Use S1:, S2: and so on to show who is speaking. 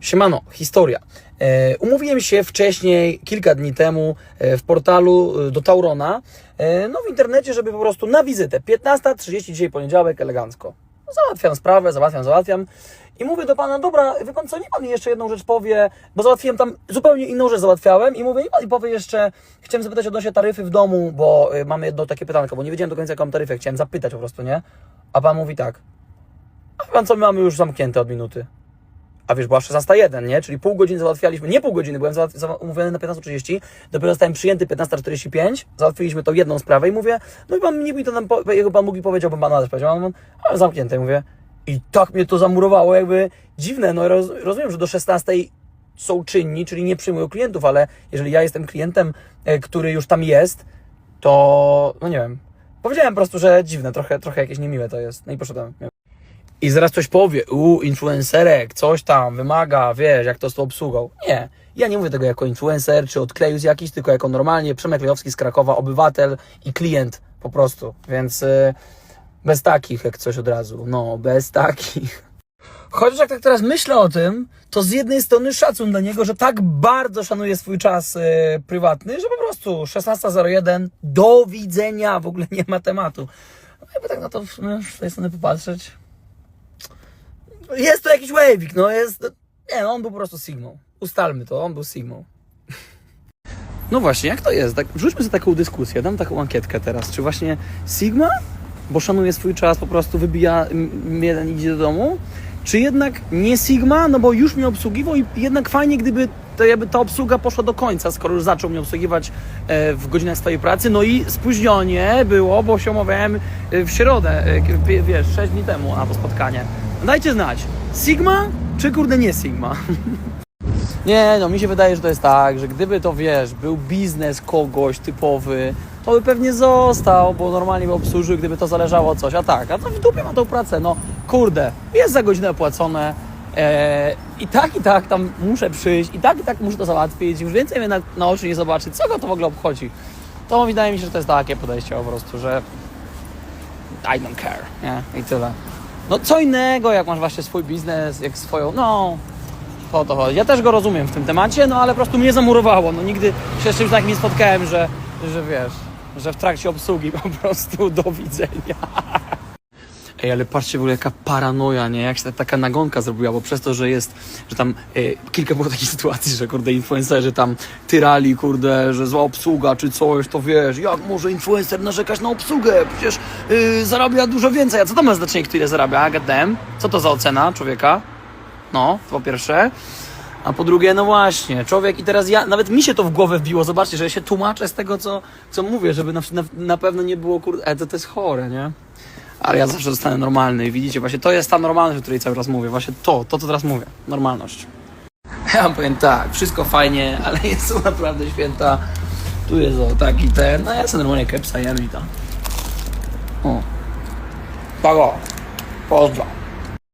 S1: Siemano, historia. E, umówiłem się wcześniej, kilka dni temu, e, w portalu e, do Taurona, no w internecie, żeby po prostu na wizytę. 15.30 dzisiaj poniedziałek, elegancko. Załatwiam sprawę, załatwiam, załatwiam. I mówię do pana, dobra, wie pan co, nie pan mi jeszcze jedną rzecz powie, bo załatwiłem tam zupełnie inną rzecz załatwiałem i mówię, nie pan mi powie jeszcze, chciałem zapytać odnośnie taryfy w domu, bo mamy jedno takie pytanko, bo nie wiedziałem do końca jaką taryfę, chciałem zapytać po prostu, nie? A pan mówi tak, a pan co, my mamy już zamknięte od minuty. A wiesz, była 16.01, nie? Czyli pół godziny załatwialiśmy, nie pół godziny, byłem umówiony na 15.30, dopiero zostałem przyjęty 15.45, załatwiliśmy tą jedną sprawę i mówię, no i pan nie mi to nam, jego pan mógł i powiedziałbym panu adres, powiedział, on, ale zamknięte, mówię. I tak mnie to zamurowało, jakby dziwne, no roz, rozumiem, że do 16.00 są czynni, czyli nie przyjmują klientów, ale jeżeli ja jestem klientem, e, który już tam jest, to, no nie wiem, powiedziałem po prostu, że dziwne, trochę, trochę jakieś niemiłe to jest, no i poszedłem. I zaraz ktoś powie, u, influencerek, coś tam, wymaga, wiesz, jak to z tą obsługą. Nie, ja nie mówię tego jako influencer, czy odklejus jakiś, tylko jako normalnie Przemek Lejowski z Krakowa, obywatel i klient po prostu, więc y, bez takich, jak coś od razu, no, bez takich. Chociaż jak tak teraz myślę o tym, to z jednej strony szacun dla niego, że tak bardzo szanuje swój czas y, prywatny, że po prostu 16.01, do widzenia, w ogóle nie ma tematu. No jakby tak na to sumie z tej strony popatrzeć, jest to jakiś wavik, no jest. Nie, no on był po prostu Sigmą. Ustalmy to, on był Sigmą. No właśnie, jak to jest? Tak, wrzućmy sobie taką dyskusję, dam taką ankietkę teraz. Czy właśnie Sigma, bo szanuje swój czas, po prostu wybija jeden idzie do domu? Czy jednak nie Sigma, no bo już mnie obsługiwał i jednak fajnie, gdyby to jakby ta obsługa poszła do końca, skoro już zaczął mnie obsługiwać e, w godzinach swojej pracy. No i spóźnienie było, bo się umawiałem e, w środę, e, wie- wiesz, 6 dni temu na to spotkanie. Dajcie znać, Sigma czy kurde nie Sigma? Nie, no mi się wydaje, że to jest tak, że gdyby to wiesz, był biznes kogoś typowy, to by pewnie został, bo normalnie by obsłużył, gdyby to zależało coś. A tak, a to w dupie ma tą pracę, no kurde, jest za godzinę płacone. E, I tak, i tak tam muszę przyjść, i tak, i tak muszę to załatwić, już więcej mnie na, na oczy nie zobaczyć, co go to w ogóle obchodzi. To wydaje mi się, że to jest takie podejście po prostu, że I don't care, nie? I tyle. No co innego, jak masz właśnie swój biznes, jak swoją, no, to to chodzi. Ja też go rozumiem w tym temacie, no ale po prostu mnie zamurowało. No nigdy się z czymś takim nie spotkałem, że, że wiesz, że w trakcie obsługi po prostu do widzenia. Ej, ale patrzcie w ogóle jaka paranoja, nie? Jak się ta, taka nagonka zrobiła, bo przez to, że jest, że tam e, kilka było takich sytuacji, że kurde influencerzy tam tyrali, kurde, że zła obsługa czy coś, to wiesz, jak może influencer narzekać na obsługę? Przecież y, zarabia dużo więcej. A co to ma znaczenie, kto ile zarabia? Gadem? Co to za ocena człowieka? No, to po pierwsze. A po drugie, no właśnie, człowiek i teraz ja, nawet mi się to w głowę wbiło, zobaczcie, że ja się tłumaczę z tego, co, co mówię, żeby na, na, na pewno nie było, kurde, e, to, to jest chore, nie? Ale ja zawsze zostanę normalny i widzicie, właśnie to jest ta normalność, o której cały czas mówię, właśnie to, to co teraz mówię, normalność. Ja powiem tak, wszystko fajnie, ale są naprawdę święta, tu jest o taki ten, no ja sobie normalnie kepsa jem i tam. O. Tak o, pozdro.